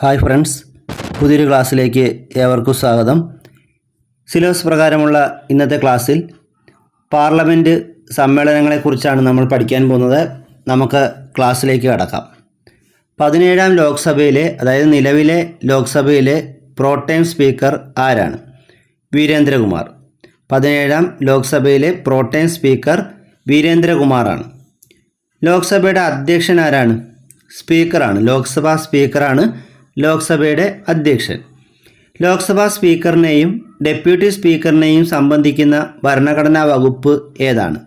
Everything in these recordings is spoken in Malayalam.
ഹായ് ഫ്രണ്ട്സ് പുതിയൊരു ക്ലാസ്സിലേക്ക് ഏവർക്കും സ്വാഗതം. സിലബസ് പ്രകാരമുള്ള ഇന്നത്തെ ക്ലാസ്സിൽ പാർലമെന്റ് സമ്മേളനങ്ങളെക്കുറിച്ചാണ് നമ്മൾ പഠിക്കാൻ പോകുന്നത്. നമുക്ക് ക്ലാസ്സിലേക്ക് കടക്കാം. പതിനേഴാം ലോക്സഭയിലെ അതായത് നിലവിലെ ലോക്സഭയിലെ പ്രോട്ടൈം സ്പീക്കർ ആരാണ്? വീരേന്ദ്രകുമാർ. പതിനേഴാം ലോക്സഭയിലെ പ്രോട്ടൈം സ്പീക്കർ വീരേന്ദ്രകുമാറാണ്. ലോക്സഭയുടെ അധ്യക്ഷൻ ആരാണ്? സ്പീക്കറാണ്. ലോക്സഭാ സ്പീക്കറാണ് ലോക്സഭയുടെ അധ്യക്ഷൻ. ലോക്സഭാ സ്പീക്കറിനെയും ഡെപ്യൂട്ടി സ്പീക്കറിനെയും സംബന്ധിക്കുന്ന ഭരണഘടനാ വകുപ്പ് ഏതാണ്?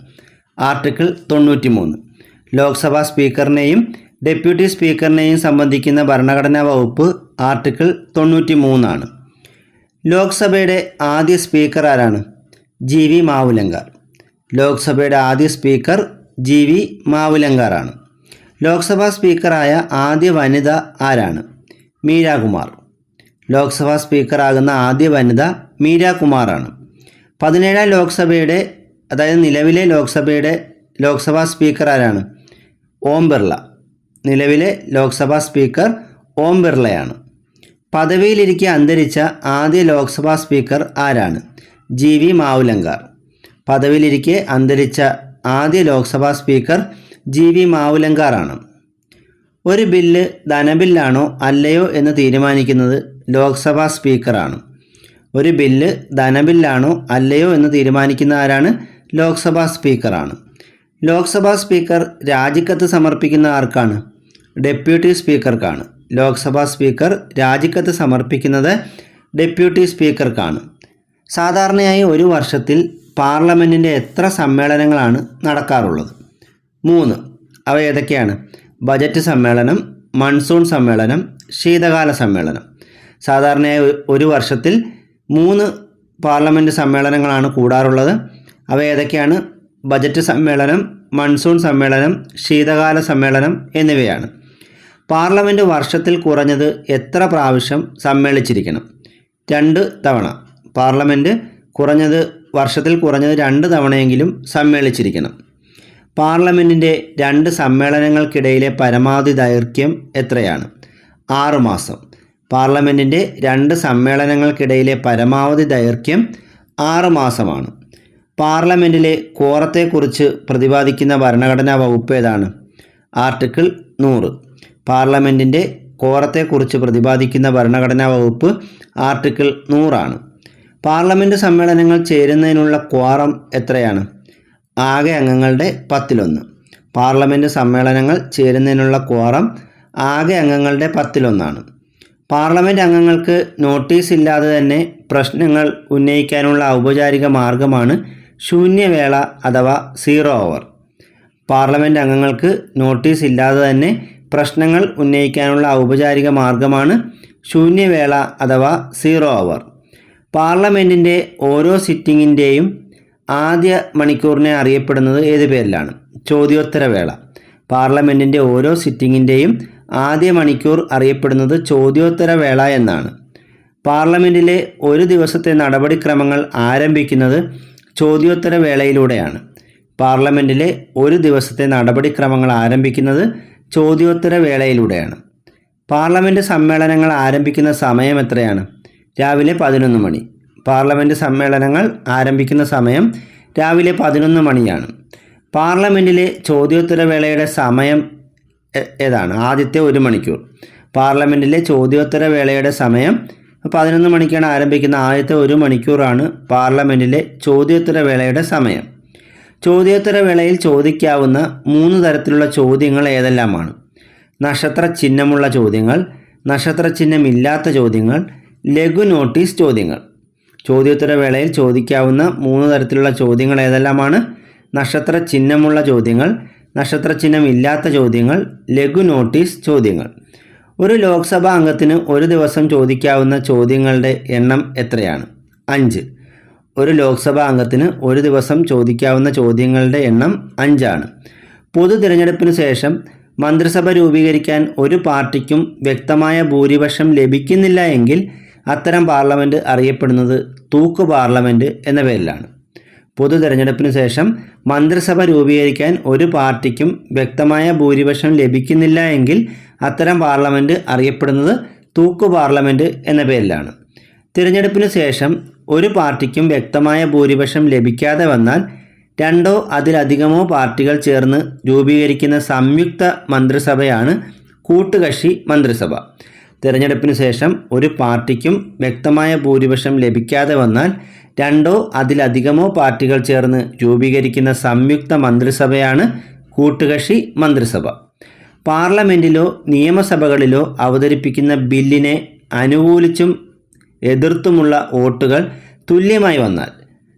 ആർട്ടിക്കിൾ തൊണ്ണൂറ്റി മൂന്ന് ലോക്സഭാ സ്പീക്കറിനെയും ഡെപ്യൂട്ടി സ്പീക്കറിനെയും സംബന്ധിക്കുന്ന ഭരണഘടനാ വകുപ്പ് ആർട്ടിക്കിൾ തൊണ്ണൂറ്റി മൂന്നാണ് ലോക്സഭയുടെ ആദ്യ സ്പീക്കർ ആരാണ്? G V Mavalankar. ലോക്സഭയുടെ ആദ്യ സ്പീക്കർ ജി വി മാവുലങ്കാറാണ് ലോക്സഭാ സ്പീക്കറായ ആദ്യ വനിത ആരാണ്? മീരാകുമാർ. ലോക്സഭാ സ്പീക്കറാകുന്ന ആദ്യ വനിത മീരാകുമാറാണ്. പതിനേഴാം ലോക്സഭയുടെ അതായത് നിലവിലെ ലോക്സഭയുടെ ലോക്സഭാ സ്പീക്കർ ആരാണ്? ഓം ബിർള. നിലവിലെ ലോക്സഭാ സ്പീക്കർ ഓം ബിർളയാണ്. പദവിയിലിരിക്കെ അന്തരിച്ച ആദ്യ ലോക്സഭാ സ്പീക്കർ ആരാണ്? ജി. വി. മാവുലങ്കാർ. പദവിയിലിരിക്കെ അന്തരിച്ച ആദ്യ ലോക്സഭാ സ്പീക്കർ ജി. വി. മാവുലങ്കാറാണ് ഒരു ബില്ല് ധനബില്ലാണോ അല്ലയോ എന്ന് തീരുമാനിക്കുന്നത് ലോക്സഭാ സ്പീക്കറാണ്. ഒരു ബില്ല് ധനബില്ലാണോ അല്ലയോ എന്ന് തീരുമാനിക്കുന്ന ആരാണ്? ലോക്സഭാ സ്പീക്കറാണ്. ലോക്സഭാ സ്പീക്കർ രാജിക്കത്ത് സമർപ്പിക്കുന്ന ആർക്കാണ്? ഡെപ്യൂട്ടി സ്പീക്കർക്കാണ്. ലോക്സഭാ സ്പീക്കർ രാജിക്കത്ത് സമർപ്പിക്കുന്നത് ഡെപ്യൂട്ടി സ്പീക്കർക്കാണ്. സാധാരണയായി ഒരു വർഷത്തിൽ പാർലമെന്റിന്റെ എത്ര സമ്മേളനങ്ങളാണ് നടക്കാറുള്ളത്? മൂന്ന്. അവ ഏതൊക്കെയാണ്? ബജറ്റ് സമ്മേളനം മൺസൂൺ സമ്മേളനം ശീതകാല സമ്മേളനം. സാധാരണയായി ഒരു വർഷത്തിൽ മൂന്ന് പാർലമെന്റ് സമ്മേളനങ്ങളാണ് കൂടാറുള്ളത്. അവ ഏതൊക്കെയാണ്? ബജറ്റ് സമ്മേളനം മൺസൂൺ സമ്മേളനം ശീതകാല സമ്മേളനം എന്നിവയാണ്. പാർലമെന്റ് വർഷത്തിൽ കുറഞ്ഞത് എത്ര പ്രാവശ്യം സമ്മേളിച്ചിരിക്കണം? രണ്ട് തവണ. പാർലമെന്റ് കുറഞ്ഞത് വർഷത്തിൽ കുറഞ്ഞത് രണ്ട് തവണയെങ്കിലും സമ്മേളിച്ചിരിക്കണം. പാർലമെന്റിന്റെ രണ്ട് സമ്മേളനങ്ങൾക്കിടയിലെ പരമാവധി ദൈർഘ്യം എത്രയാണ്? ആറ് മാസം. പാർലമെന്റിന്റെ രണ്ട് സമ്മേളനങ്ങൾക്കിടയിലെ പരമാവധി ദൈർഘ്യം ആറ് മാസമാണ്. പാർലമെന്റിലെ കോറത്തെക്കുറിച്ച് പ്രതിപാദിക്കുന്ന ഭരണഘടനാ വകുപ്പ് ഏതാണ്? ആർട്ടിക്കിൾ നൂറ്. പാർലമെന്റിന്റെ കോറത്തെക്കുറിച്ച് പ്രതിപാദിക്കുന്ന ഭരണഘടനാ വകുപ്പ് ആർട്ടിക്കിൾ നൂറാണ്. പാർലമെന്റ് സമ്മേളനങ്ങൾ ചേരുന്നതിനുള്ള ക്വാറം എത്രയാണ്? ആകെ അംഗങ്ങളുടെ പത്തിലൊന്ന്. പാർലമെന്റ് സമ്മേളനങ്ങൾ ചേരുന്നതിനുള്ള ക്വാറം ആകെ അംഗങ്ങളുടെ പത്തിലൊന്നാണ്. പാർലമെന്റ് അംഗങ്ങൾക്ക് നോട്ടീസ് ഇല്ലാതെ തന്നെ പ്രശ്നങ്ങൾ ഉന്നയിക്കാനുള്ള ഔപചാരിക മാർഗമാണ് ശൂന്യവേള അഥവാ സീറോ അവർ പാർലമെന്റ് അംഗങ്ങൾക്ക് നോട്ടീസ് ഇല്ലാതെ തന്നെ പ്രശ്നങ്ങൾ ഉന്നയിക്കാനുള്ള ഔപചാരിക മാർഗമാണ് ശൂന്യവേള അഥവാ സീറോ അവർ പാർലമെന്റിന്റെ ഓരോ സിറ്റിങ്ങിന്റെയും ആദ്യ മണിക്കൂറിനെ അറിയപ്പെടുന്നത് ഏത് പേരിലാണ്? ചോദ്യോത്തരവേള. പാർലമെന്റിന്റെ ഓരോ സിറ്റിങ്ങിന്റെയും ആദ്യ മണിക്കൂർ അറിയപ്പെടുന്നത് ചോദ്യോത്തരവേള എന്നാണ്. പാർലമെന്റിലെ ഒരു ദിവസത്തെ നടപടിക്രമങ്ങൾ ആരംഭിക്കുന്നത് ചോദ്യോത്തരവേളയിലൂടെയാണ്. പാർലമെന്റിലെ ഒരു ദിവസത്തെ നടപടിക്രമങ്ങൾ ആരംഭിക്കുന്നത് ചോദ്യോത്തരവേളയിലൂടെയാണ്. പാർലമെന്റ് സമ്മേളനങ്ങൾ ആരംഭിക്കുന്ന സമയം എത്രയാണ്? രാവിലെ പതിനൊന്ന് മണി. പാർലമെന്റ് സമ്മേളനങ്ങൾ ആരംഭിക്കുന്ന സമയം രാവിലെ പതിനൊന്ന് മണിയാണ്. പാർലമെന്റിലെ ചോദ്യോത്തരവേളയുടെ സമയം ഏതാണ്? ആദ്യത്തെ ഒരു മണിക്കൂർ. പാർലമെന്റിലെ ചോദ്യോത്തര വേളയുടെ സമയം പതിനൊന്ന് മണിക്കാണ് ആരംഭിക്കുന്ന ആദ്യത്തെ ഒരു മണിക്കൂറാണ് പാർലമെന്റിലെ ചോദ്യോത്തര വേളയുടെ സമയം. ചോദ്യോത്തര വേളയിൽ ചോദിക്കാവുന്ന മൂന്ന് തരത്തിലുള്ള ചോദ്യങ്ങൾ ഏതെല്ലാമാണ്? നക്ഷത്ര ചിഹ്നമുള്ള ചോദ്യങ്ങൾ നക്ഷത്ര ചിഹ്നമില്ലാത്ത ചോദ്യങ്ങൾ ലഘു നോട്ടീസ് ചോദ്യങ്ങൾ. ചോദ്യോത്തര വേളയിൽ ചോദിക്കാവുന്ന മൂന്ന് തരത്തിലുള്ള ചോദ്യങ്ങൾ ഏതെല്ലാമാണ്? നക്ഷത്ര ചിഹ്നമുള്ള ചോദ്യങ്ങൾ നക്ഷത്ര ചിഹ്നം ഇല്ലാത്ത ചോദ്യങ്ങൾ ലഘു നോട്ടീസ് ചോദ്യങ്ങൾ. ഒരു ലോക്സഭാ അംഗത്തിന് ഒരു ദിവസം ചോദിക്കാവുന്ന ചോദ്യങ്ങളുടെ എണ്ണം എത്രയാണ്? അഞ്ച്. ഒരു ലോക്സഭാ അംഗത്തിന് ഒരു ദിവസം ചോദിക്കാവുന്ന ചോദ്യങ്ങളുടെ എണ്ണം അഞ്ചാണ്. പൊതു തിരഞ്ഞെടുപ്പിന് ശേഷം മന്ത്രിസഭ രൂപീകരിക്കാൻ ഒരു പാർട്ടിക്കും വ്യക്തമായ ഭൂരിപക്ഷം ലഭിക്കുന്നില്ല എങ്കിൽ അത്തരം പാർലമെന്റ് അറിയപ്പെടുന്നത് തൂക്ക് പാർലമെന്റ് എന്ന പേരിലാണ്. പൊതു തെരഞ്ഞെടുപ്പിന് ശേഷം മന്ത്രിസഭ രൂപീകരിക്കാൻ ഒരു പാർട്ടിക്കും വ്യക്തമായ ഭൂരിപക്ഷം ലഭിക്കുന്നില്ല എങ്കിൽ അത്തരം പാർലമെന്റ് അറിയപ്പെടുന്നത് തൂക്കു പാർലമെന്റ് എന്ന പേരിലാണ്. തിരഞ്ഞെടുപ്പിന് ശേഷം ഒരു പാർട്ടിക്കും വ്യക്തമായ ഭൂരിപക്ഷം ലഭിക്കാതെ വന്നാൽ രണ്ടോ അതിലധികമോ പാർട്ടികൾ ചേർന്ന് രൂപീകരിക്കുന്ന സംയുക്ത മന്ത്രിസഭയാണ് കൂട്ടുകക്ഷി മന്ത്രിസഭ. തിരഞ്ഞെടുപ്പിന് ശേഷം ഒരു പാർട്ടിക്കും വ്യക്തമായ ഭൂരിപക്ഷം ലഭിക്കാതെ വന്നാൽ രണ്ടോ അതിലധികമോ പാർട്ടികൾ ചേർന്ന് രൂപീകരിക്കുന്ന സംയുക്ത മന്ത്രിസഭയാണ് കൂട്ടുകക്ഷി മന്ത്രിസഭ. പാർലമെന്റിലോ നിയമസഭകളിലോ അവതരിപ്പിക്കുന്ന ബില്ലിനെ അനുകൂലിച്ചും എതിർത്തുമുള്ള വോട്ടുകൾ തുല്യമായി വന്നാൽ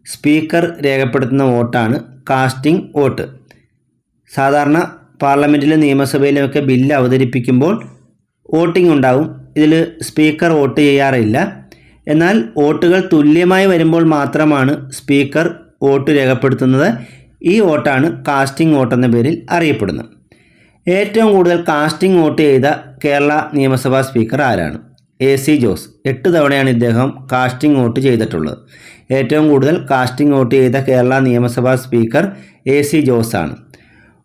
സ്പീക്കർ രേഖപ്പെടുത്തുന്ന വോട്ടാണ് കാസ്റ്റിംഗ് വോട്ട്. സാധാരണ പാർലമെന്റിലും നിയമസഭയിലുമൊക്കെ ബില്ല് അവതരിപ്പിക്കുമ്പോൾ വോട്ടിംഗ് ഉണ്ടാവും. ഇതിൽ സ്പീക്കർ വോട്ട് ചെയ്യാറില്ല. എന്നാൽ വോട്ടുകൾ തുല്യമായി വരുമ്പോൾ മാത്രമാണ് സ്പീക്കർ വോട്ട് രേഖപ്പെടുത്തുന്നത്. ഈ വോട്ടാണ് കാസ്റ്റിംഗ് വോട്ട് എന്ന പേരിൽ അറിയപ്പെടുന്നത്. ഏറ്റവും കൂടുതൽ കാസ്റ്റിംഗ് വോട്ട് ചെയ്ത കേരള നിയമസഭാ സ്പീക്കർ ആരാണ്? A C Jose. എട്ട് തവണയാണ് ഇദ്ദേഹം കാസ്റ്റിംഗ് വോട്ട് ചെയ്തിട്ടുള്ളത്. ഏറ്റവും കൂടുതൽ കാസ്റ്റിംഗ് വോട്ട് ചെയ്ത കേരള നിയമസഭാ സ്പീക്കർ എ സി ജോസ് ആണ്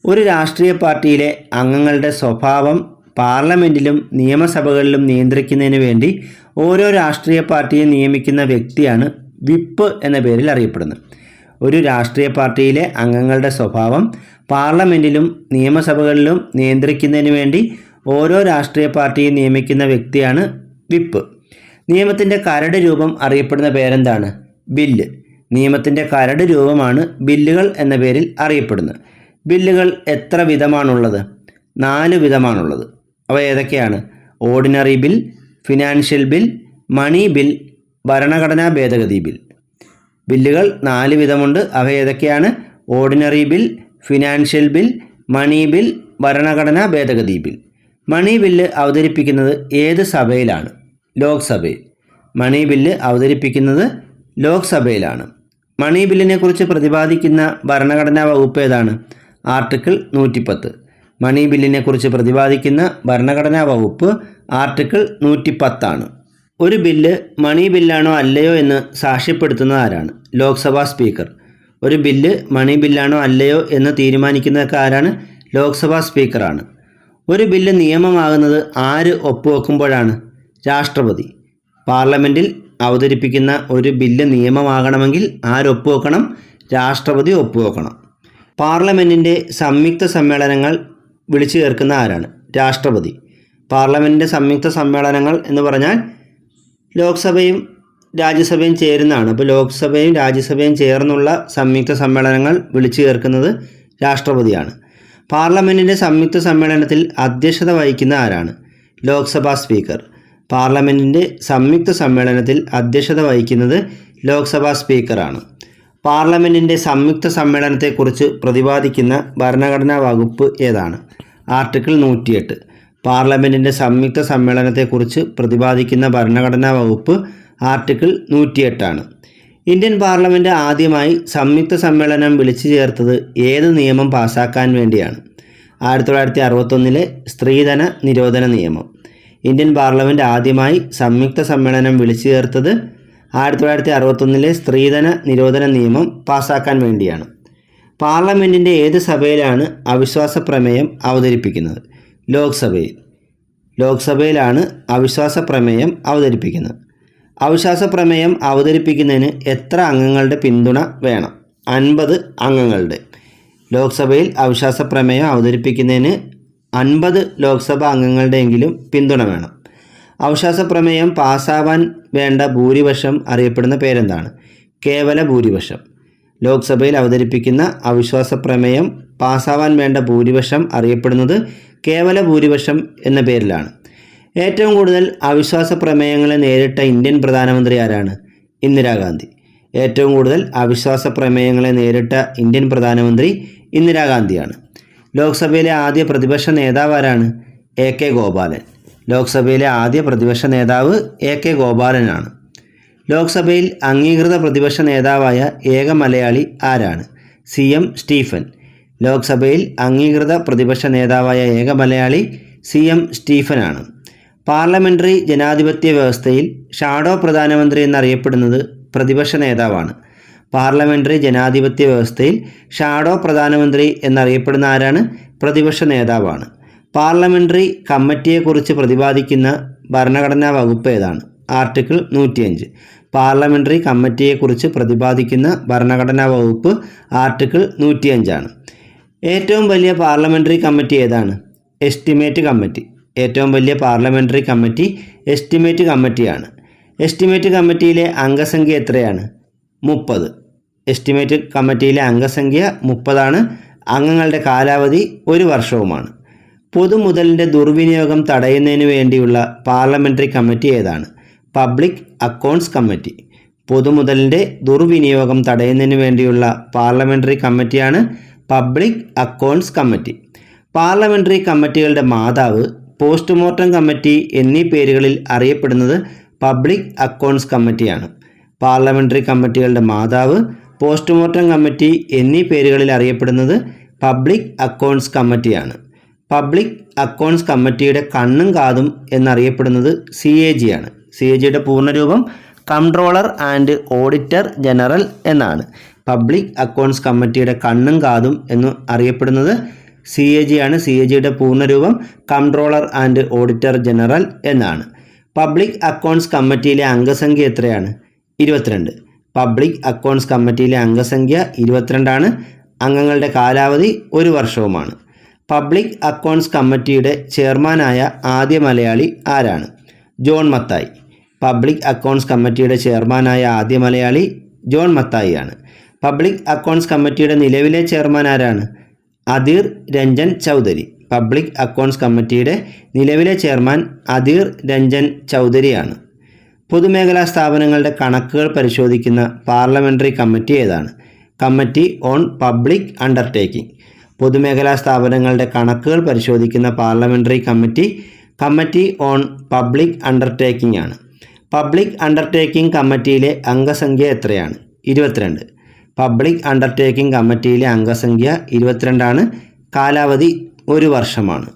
ഒരു രാഷ്ട്രീയ പാർട്ടിയിലെ അംഗങ്ങളുടെ സ്വഭാവം പാർലമെന്റിലും നിയമസഭകളിലും നിയന്ത്രിക്കുന്നതിന് വേണ്ടി ഓരോ രാഷ്ട്രീയ പാർട്ടിയെ നിയമിക്കുന്ന വ്യക്തിയാണ് വിപ്പ് എന്ന പേരിൽ അറിയപ്പെടുന്നത്. ഒരു രാഷ്ട്രീയ പാർട്ടിയിലെ അംഗങ്ങളുടെ സ്വഭാവം പാർലമെന്റിലും നിയമസഭകളിലും നിയന്ത്രിക്കുന്നതിന് വേണ്ടി ഓരോ രാഷ്ട്രീയ പാർട്ടിയെ നിയമിക്കുന്ന വ്യക്തിയാണ് വിപ്പ്. നിയമത്തിന്റെ കരട് രൂപം അറിയപ്പെടുന്ന പേരെന്താണ്? ബില്ല്. നിയമത്തിന്റെ കരട് രൂപമാണ് ബില്ലുകൾ എന്ന പേരിൽ അറിയപ്പെടുന്നത്. ബില്ലുകൾ എത്ര വിധമാണുള്ളത്? നാല് വിധമാണുള്ളത്. അവ ഏതൊക്കെയാണ്? Ordinary bill financial bill money bill ഭരണഘടനാ ഭേദഗതി ബിൽ. ബില്ലുകൾ നാല് വിധമുണ്ട്. അവ ഏതൊക്കെയാണ്? Ordinary bill financial bill money bill ഭരണഘടനാ ഭേദഗതി ബിൽ. മണി ബില്ല് അവതരിപ്പിക്കുന്നത് ഏത് സഭയിലാണ്? ലോക്സഭയിൽ. മണി ബില്ല് അവതരിപ്പിക്കുന്നത് ലോക്സഭയിലാണ്. മണി ബില്ലിനെക്കുറിച്ച് പ്രതിപാദിക്കുന്ന ഭരണഘടനാ വകുപ്പ് ഏതാണ്? ആർട്ടിക്കിൾ നൂറ്റിപ്പത്ത്. മണി ബില്ലിനെക്കുറിച്ച് പ്രതിപാദിക്കുന്ന ഭരണഘടനാ വകുപ്പ് ആർട്ടിക്കിൾ നൂറ്റി പത്താണ് ഒരു ബില്ല് മണി ബില്ലാണോ അല്ലയോ എന്ന് സാക്ഷ്യപ്പെടുത്തുന്നത് ആരാണ്? ലോക്സഭാ സ്പീക്കർ. ഒരു ബില്ല് മണി ബില്ലാണോ അല്ലയോ എന്ന് തീരുമാനിക്കുന്നതൊക്കെ ആരാണ്? ലോക്സഭാ സ്പീക്കറാണ്. ഒരു ബില്ല് നിയമമാകുന്നത് ആര് ഒപ്പുവെക്കുമ്പോഴാണ്? രാഷ്ട്രപതി. പാർലമെന്റിൽ അവതരിപ്പിക്കുന്ന ഒരു ബില്ല് നിയമമാകണമെങ്കിൽ ആരൊപ്പുവെക്കണം രാഷ്ട്രപതി ഒപ്പുവെക്കണം. പാർലമെന്റിന്റെ സംയുക്ത സമ്മേളനങ്ങൾ വിളിച്ചു ചേർക്കുന്ന ആരാണ്? രാഷ്ട്രപതി. പാർലമെന്റിന്റെ സംയുക്ത സമ്മേളനങ്ങൾ എന്ന് പറഞ്ഞാൽ ലോക്സഭയും രാജ്യസഭയും ചേരുന്നതാണ്. അപ്പോൾ ലോക്സഭയും രാജ്യസഭയും ചേർന്നുള്ള സംയുക്ത സമ്മേളനങ്ങൾ വിളിച്ചു ചേർക്കുന്നത് രാഷ്ട്രപതിയാണ്. പാർലമെന്റിന്റെ സംയുക്ത സമ്മേളനത്തിൽ അധ്യക്ഷത വഹിക്കുന്ന ആരാണ്? ലോക്സഭാ സ്പീക്കർ. പാർലമെന്റിന്റെ സംയുക്ത സമ്മേളനത്തിൽ അധ്യക്ഷത വഹിക്കുന്നത് ലോക്സഭാ സ്പീക്കറാണ്. പാർലമെന്റിന്റെ സംയുക്ത സമ്മേളനത്തെക്കുറിച്ച് പ്രതിപാദിക്കുന്ന ഭരണഘടനാ വകുപ്പ് ഏതാണ്? ആർട്ടിക്കിൾ നൂറ്റിയെട്ട്. പാർലമെന്റിന്റെ സംയുക്ത സമ്മേളനത്തെക്കുറിച്ച് പ്രതിപാദിക്കുന്ന ഭരണഘടനാ വകുപ്പ് ആർട്ടിക്കിൾ നൂറ്റിയെട്ടാണ്. ഇന്ത്യൻ പാർലമെന്റ് ആദ്യമായി സംയുക്ത സമ്മേളനം വിളിച്ചു ചേർത്തത് ഏത് നിയമം പാസാക്കാൻ വേണ്ടിയാണ്? ആയിരത്തി തൊള്ളായിരത്തി അറുപത്തൊന്നിലെ സ്ത്രീധന നിരോധന നിയമം. ഇന്ത്യൻ പാർലമെന്റ് ആദ്യമായി സംയുക്ത സമ്മേളനം വിളിച്ചു ചേർത്തത് ആയിരത്തി തൊള്ളായിരത്തി അറുപത്തൊന്നിലെ സ്ത്രീധന നിരോധന നിയമം പാസാക്കാൻ വേണ്ടിയാണ്. പാർലമെന്റിന്റെ ഏത് സഭയിലാണ് അവിശ്വാസ പ്രമേയം അവതരിപ്പിക്കുന്നത്? ലോക്സഭയിൽ. ലോക്സഭയിലാണ് അവിശ്വാസ പ്രമേയം അവതരിപ്പിക്കുന്നത്. അവിശ്വാസ പ്രമേയം അവതരിപ്പിക്കുന്നതിന് എത്ര അംഗങ്ങളുടെ പിന്തുണ വേണം? അൻപത് അംഗങ്ങളുടെ. ലോക്സഭയിൽ അവിശ്വാസ പ്രമേയം അവതരിപ്പിക്കുന്നതിന് അൻപത് ലോക്സഭ അംഗങ്ങളുടെയെങ്കിലും പിന്തുണ വേണം. അവിശ്വാസ പ്രമേയം പാസ്സാവാൻ വേണ്ട ഭൂരിപക്ഷം അറിയപ്പെടുന്ന പേരെന്താണ്? കേവല ഭൂരിപക്ഷം. ലോക്സഭയിൽ അവതരിപ്പിക്കുന്ന അവിശ്വാസ പ്രമേയം പാസ്സാവാൻ വേണ്ട ഭൂരിപക്ഷം അറിയപ്പെടുന്നത് കേവല ഭൂരിപക്ഷം എന്ന പേരിലാണ്. ഏറ്റവും കൂടുതൽ അവിശ്വാസ പ്രമേയങ്ങളെ നേരിട്ട ഇന്ത്യൻ പ്രധാനമന്ത്രി ആരാണ്? ഇന്ദിരാഗാന്ധി. ഏറ്റവും കൂടുതൽ അവിശ്വാസ പ്രമേയങ്ങളെ നേരിട്ട ഇന്ത്യൻ പ്രധാനമന്ത്രി ഇന്ദിരാഗാന്ധിയാണ്. ലോക്സഭയിലെ ആദ്യ പ്രതിപക്ഷ നേതാവ് ആരാണ്? A K Gopalan. ലോക്സഭയിലെ ആദ്യ പ്രതിപക്ഷ നേതാവ് എ കെ ഗോപാലനാണ്. ലോക്സഭയിൽ അംഗീകൃത പ്രതിപക്ഷ നേതാവായ ഏക മലയാളി ആരാണ്? C M Stephen. ലോക്സഭയിൽ അംഗീകൃത പ്രതിപക്ഷ നേതാവായ ഏക മലയാളി സി എം സ്റ്റീഫനാണ്. പാർലമെന്ററി ജനാധിപത്യ വ്യവസ്ഥയിൽ ഷാഡോ പ്രധാനമന്ത്രി എന്നറിയപ്പെടുന്നത് പ്രതിപക്ഷ നേതാവാണ്. പാർലമെന്ററി ജനാധിപത്യ വ്യവസ്ഥയിൽ ഷാഡോ പ്രധാനമന്ത്രി എന്നറിയപ്പെടുന്ന ആരാണ്? പ്രതിപക്ഷ നേതാവാണ്. പാർലമെന്ററി കമ്മിറ്റിയെക്കുറിച്ച് പ്രതിപാദിക്കുന്ന ഭരണഘടനാ വകുപ്പ് ഏതാണ്? ആർട്ടിക്കിൾ നൂറ്റിയഞ്ച്. പാർലമെന്ററി കമ്മിറ്റിയെക്കുറിച്ച് പ്രതിപാദിക്കുന്ന ഭരണഘടനാ വകുപ്പ് ആർട്ടിക്കിൾ നൂറ്റിയഞ്ചാണ്. ഏറ്റവും വലിയ പാർലമെന്ററി കമ്മിറ്റി ഏതാണ്? Estimate committee. ഏറ്റവും വലിയ പാർലമെന്ററി കമ്മിറ്റി എസ്റ്റിമേറ്റ് കമ്മിറ്റിയാണ്. എസ്റ്റിമേറ്റ് കമ്മിറ്റിയിലെ അംഗസംഖ്യ എത്രയാണ്? മുപ്പത്. എസ്റ്റിമേറ്റ് കമ്മിറ്റിയിലെ അംഗസംഖ്യ മുപ്പതാണ്. അംഗങ്ങളുടെ കാലാവധി ഒരു വർഷവുമാണ്. പൊതുമുതലിന്റെ ദുർവിനിയോഗം തടയുന്നതിന് വേണ്ടിയുള്ള പാർലമെന്ററി കമ്മിറ്റി ഏതാണ്? Public accounts committee. പൊതുമുതലിന്റെ ദുർവിനിയോഗം തടയുന്നതിന് വേണ്ടിയുള്ള പാർലമെന്ററി കമ്മിറ്റിയാണ് പബ്ലിക് അക്കൗണ്ട്സ് കമ്മിറ്റി. പാർലമെന്ററി കമ്മിറ്റികളുടെ മാതാവ് പോസ്റ്റ്മോർട്ടം കമ്മിറ്റി എന്നീ പേരുകളിൽ അറിയപ്പെടുന്നത് പബ്ലിക് അക്കൗണ്ട്സ് കമ്മിറ്റിയാണ്. പാർലമെന്ററി കമ്മിറ്റികളുടെ മാതാവ് പോസ്റ്റ്മോർട്ടം കമ്മിറ്റി എന്നീ പേരുകളിൽ അറിയപ്പെടുന്നത് പബ്ലിക് അക്കൗണ്ട്സ് കമ്മിറ്റിയാണ്. പബ്ലിക് അക്കൗണ്ട്സ് കമ്മിറ്റിയുടെ കണ്ണും കാതും എന്നറിയപ്പെടുന്നത് സി എ ജി ആണ് സി എ ജിയുടെ പൂർണരൂപം കൺട്രോളർ ആൻഡ് ഓഡിറ്റർ ജനറൽ എന്നാണ്. പബ്ലിക് അക്കൗണ്ട്സ് കമ്മിറ്റിയുടെ കണ്ണും കാതും എന്ന് അറിയപ്പെടുന്നത് സി എ ജി ആണ് സി എ ജിയുടെ പൂർണരൂപം കൺട്രോളർ ആൻഡ് ഓഡിറ്റർ ജനറൽ എന്നാണ്. പബ്ലിക് അക്കൗണ്ട്സ് കമ്മിറ്റിയിലെ അംഗസംഖ്യ എത്രയാണ്? ഇരുപത്തിരണ്ട്. പബ്ലിക് അക്കൗണ്ട്സ് കമ്മിറ്റിയിലെ അംഗസംഖ്യ ഇരുപത്തിരണ്ടാണ്. അംഗങ്ങളുടെ കാലാവധി ഒരു വർഷവുമാണ്. പബ്ലിക് അക്കൗണ്ട്സ് കമ്മിറ്റിയുടെ ചെയർമാനായ ആദ്യ മലയാളി ആരാണ്? ജോൺ മത്തായി. പബ്ലിക് അക്കൗണ്ട്സ് കമ്മിറ്റിയുടെ ചെയർമാനായ ആദ്യ മലയാളി ജോൺ മത്തായി ആണ് പബ്ലിക് അക്കൗണ്ട്സ് കമ്മിറ്റിയുടെ നിലവിലെ ചെയർമാൻ ആരാണ്? അധീർ രഞ്ജൻ ചൗധരി. പബ്ലിക് അക്കൗണ്ട്സ് കമ്മിറ്റിയുടെ നിലവിലെ ചെയർമാൻ അധീർ രഞ്ജൻ ചൗധരിയാണ്. പൊതുമേഖലാ സ്ഥാപനങ്ങളുടെ കണക്കുകൾ പരിശോധിക്കുന്ന പാർലമെന്ററി കമ്മിറ്റി ഏതാണ്? കമ്മിറ്റി ഓൺ പബ്ലിക് അണ്ടർടേക്കിംഗ് പൊതുമേഖലാ സ്ഥാപനങ്ങളുടെ കണക്കുകൾ പരിശോധിക്കുന്ന parliamentary committee committee on public undertaking ആണ്. പബ്ലിക് അണ്ടർടേക്കിംഗ് കമ്മിറ്റിയിലെ അംഗസംഖ്യ എത്രയാണ്? ഇരുപത്തിരണ്ട്. പബ്ലിക് അണ്ടർടേക്കിംഗ് കമ്മിറ്റിയിലെ അംഗസംഖ്യ ഇരുപത്തിരണ്ടാണ്. കാലാവധി ഒരു വർഷമാണ്.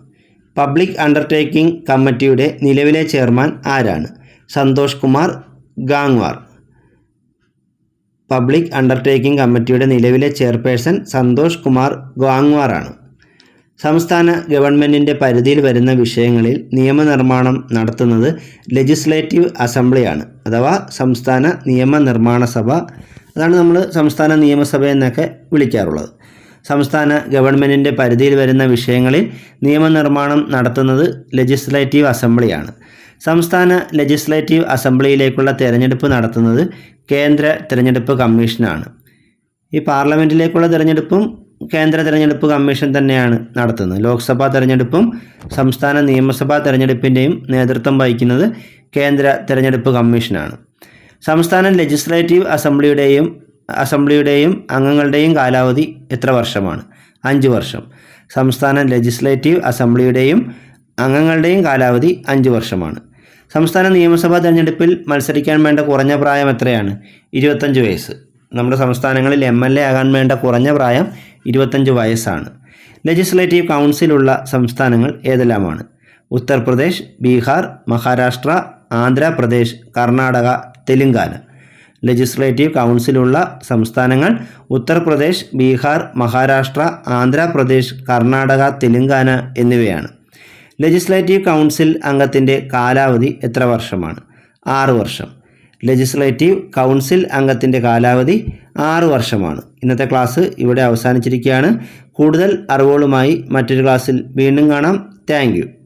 പബ്ലിക് അണ്ടർടേക്കിംഗ് കമ്മിറ്റിയുടെ നിലവിലെ ചെയർമാൻ ആരാണ്? സന്തോഷ് കുമാർ ഗാങ്വാർ പബ്ലിക് അണ്ടർടേക്കിംഗ് കമ്മിറ്റിയുടെ നിലവിലെ ചെയർപേഴ്സൺ സന്തോഷ് കുമാർ ഗാങ്വാർ ആണ്. സംസ്ഥാന ഗവൺമെന്റിന്റെ പരിധിയിൽ വരുന്ന വിഷയങ്ങളിൽ നിയമനിർമ്മാണം നടത്തുന്നത് ലെജിസ്ലേറ്റീവ് അസംബ്ലിയാണ് അഥവാ സംസ്ഥാന നിയമനിർമ്മാണ സഭ. അതാണ് നമ്മൾ സംസ്ഥാന നിയമസഭ എന്നൊക്കെ വിളിക്കാറുള്ളത്. സംസ്ഥാന ഗവൺമെന്റിന്റെ പരിധിയിൽ വരുന്ന വിഷയങ്ങളിൽ നിയമനിർമ്മാണം നടത്തുന്നത് ലെജിസ്ലേറ്റീവ് അസംബ്ലിയാണ് സംസ്ഥാന ലെജിസ്ലേറ്റീവ് അസംബ്ലിയിലേക്കുള്ള തിരഞ്ഞെടുപ്പ് നടത്തുന്നത് കേന്ദ്ര തിരഞ്ഞെടുപ്പ് കമ്മീഷനാണ്. ഈ പാർലമെന്റിലേക്കുള്ള തിരഞ്ഞെടുപ്പും കേന്ദ്ര തിരഞ്ഞെടുപ്പ് കമ്മീഷൻ തന്നെയാണ് നടത്തുന്നത്. ലോക്സഭാ തിരഞ്ഞെടുപ്പും സംസ്ഥാന നിയമസഭാ തിരഞ്ഞെടുപ്പിന്റെയും നേതൃത്വം വഹിക്കുന്നത് കേന്ദ്ര തിരഞ്ഞെടുപ്പ് കമ്മീഷനാണ്. സംസ്ഥാന ലെജിസ്ലേറ്റീവ് അസംബ്ലിയുടെയും അസംബ്ലിയുടെയും അംഗങ്ങളുടെയും കാലാവധി എത്ര വർഷമാണ്? അഞ്ച് വർഷം. സംസ്ഥാന ലെജിസ്ലേറ്റീവ് അസംബ്ലിയുടെയും അംഗങ്ങളുടെയും കാലാവധി അഞ്ച് വർഷമാണ്. സംസ്ഥാന നിയമസഭാ തെരഞ്ഞെടുപ്പിൽ മത്സരിക്കാൻ വേണ്ട കുറഞ്ഞ പ്രായം എത്രയാണ്? ഇരുപത്തഞ്ച് വയസ്സ്. നമ്മുടെ സംസ്ഥാനങ്ങളിൽ എം എൽ എ ആകാൻ വേണ്ട കുറഞ്ഞ പ്രായം ഇരുപത്തഞ്ച് വയസ്സാണ്. ലെജിസ്ലേറ്റീവ് കൗൺസിലുള്ള സംസ്ഥാനങ്ങൾ ഏതെല്ലാമാണ്? ഉത്തർപ്രദേശ് ബീഹാർ മഹാരാഷ്ട്ര ആന്ധ്രാപ്രദേശ് കർണാടക തെലുങ്കാന. ലെജിസ്ലേറ്റീവ് കൗൺസിലുള്ള സംസ്ഥാനങ്ങൾ ഉത്തർപ്രദേശ് ബീഹാർ മഹാരാഷ്ട്ര ആന്ധ്രാപ്രദേശ് കർണാടക തെലുങ്കാന എന്നിവയാണ്. ലെജിസ്ലേറ്റീവ് കൗൺസിൽ അംഗത്തിന്റെ കാലാവധി എത്ര വർഷമാണ്? ആറ് വർഷം. ലെജിസ്ലേറ്റീവ് കൗൺസിൽ അംഗത്തിന്റെ കാലാവധി ആറു വർഷമാണ്. ഇന്നത്തെ ക്ലാസ് ഇവിടെ അവസാനിച്ചിരിക്കുകയാണ്. കൂടുതൽ അറിവുകളുമായി മറ്റൊരു ക്ലാസ്സിൽ വീണ്ടും കാണാം. താങ്ക്